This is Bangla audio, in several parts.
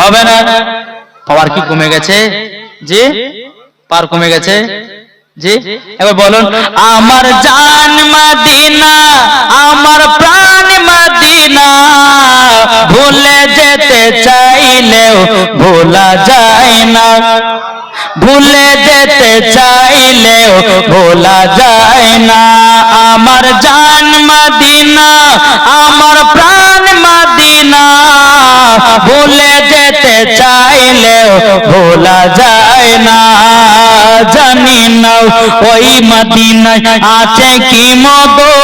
হবে না। পাওয়ার কি কমে গেছে? জি? পার কমে গেছে? জি? এবার বলুন, আমার জান মদিনা, আমার প্রাণ মদিনা, ভুলে যেতে চাইলেও ভোলা যায় না। ভুলে যেতে চাইলেও ভোলা যায় না। আমার জান মদিনা, আমার প্রাণ মদিনা, ভুলে যেতে চাইলেও ভোলা যায় না। জানি না ওই মদিনায় আছে কি মগো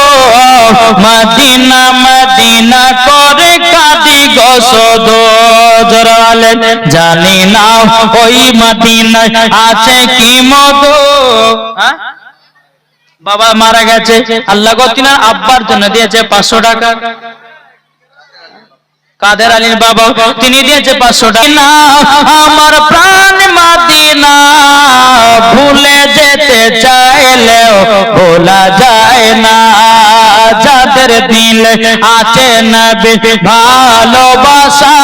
মদিনা মদিনা করে কাঁদি গসদ জরালে জানি না ওই মদিনায় আছে কি মগো হ্যাঁ? বাবা মারা গেছে। আল্লাহ গো তিনার আব্বার জন্য দিয়েছে পাঁচশো টাকা। কাদের আলীর বাবা তিনি দিয়েছে পাঁচশো টাকা না, আমার প্রাণ মাদিনা ভুলে যেতে চাইলেও ভোলা যায় না যাদের দিল আছে নবী ভালোবাসা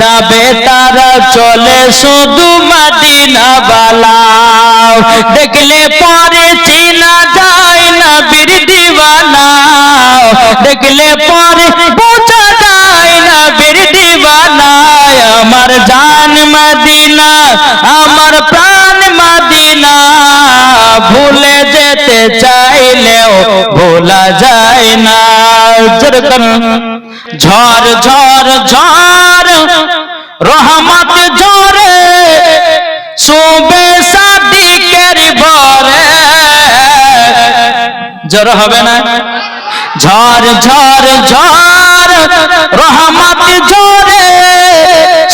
যাবে তারা চলে শুধু মদিনা বালাও দেখলে পরে চিনা যায় নবীর দিওয়ানা দেখলে পরে চাইলেও ভোলা যায় না। ঝড় ঝড় ঝড়, রহমত ঝরে শুবে সাদিকের ভরে জ্বর হবে না? ঝড় ঝড় ঝড়, রহমত ঝরে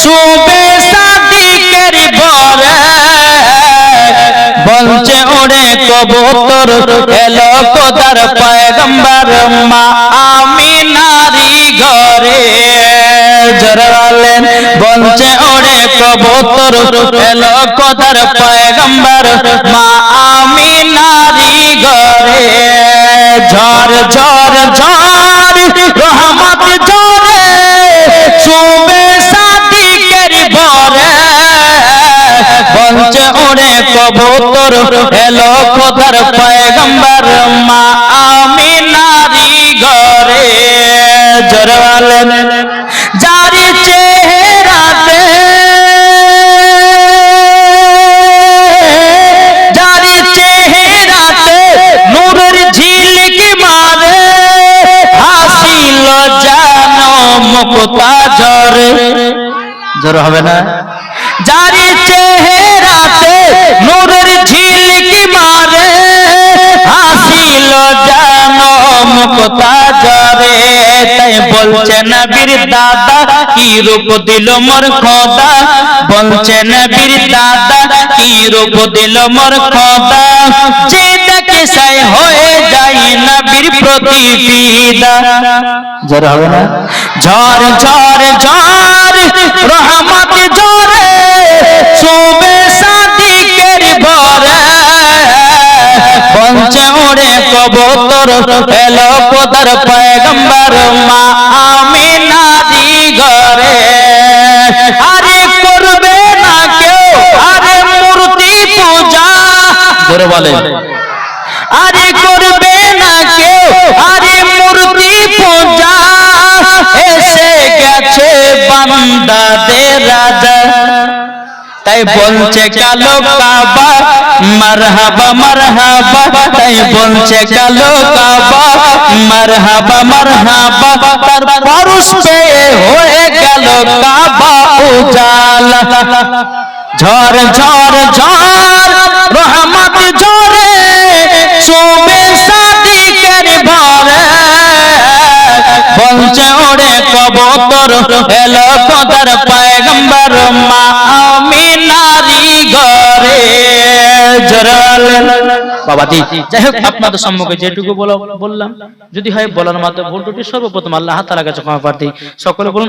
শুবে কবুতর এলো কোদার পয়গম্বর, মা আমি নারী ঘরে। জরালেন, বলছে, ওরে কবুতর এলো কোদার পয়গম্বর, মা আমি নারী ঘরে। ঝড় ঝড় ঝড় কবুতর এলো খোদার পয়গম্বর, মা আমি নারী ঘরে। জরওয়ালেন জারি চেহারাতে জারি চেহারাতে নূরের ঝিলিক মারে। হাসিল জানো মুক্তা ঝরে। জোর হবে না? জারি নূরের ঝিলিক মারে হাসিল জানো মুক্তা জরে তাই বলছে নবীর দাদা কি রূপ দিল মোর খোদা? বলছে নবীর দাদা কি রূপ দিল মোর খোদা? যে দেখে সাই হয়ে যায় নবীর প্রতি ফিদা জোর হবে না? ঝড় ঝড় ঝড় রহমত কোদার পয়গম্বর মা আমি নারী ঘরে আরে করবে না কেউ, আরে মূর্তি পূজা। জোরে বলে আরে করবে না কেউ, আরে মূর্তি পূজা। এসে গেছে বান্দাদের রাজা তাই বলছে কালো কাবা মারহাবা মারহাবা তাই বলছে কালো কাবা মারহাবা মারহাবা তার পরশ পেয়ে হয়ে গেল কাবা উজালা। ঝড় ঝড় ঝড় রহমত ঝরে শুবে সাদিকের ভরে। বলছে ওরে কবুতর এলো খোদার পয়গম্বর মা। জরাল বাবা যাই হোক আপনাদের সম্মুখে যেটুকু বলা- বললাম যদি হয় বলার মাধ্যমে ভুল সর্বপ্রথম আল্লাহ তার কাছে ক্ষমা প্রার্থী। সকলে বলুন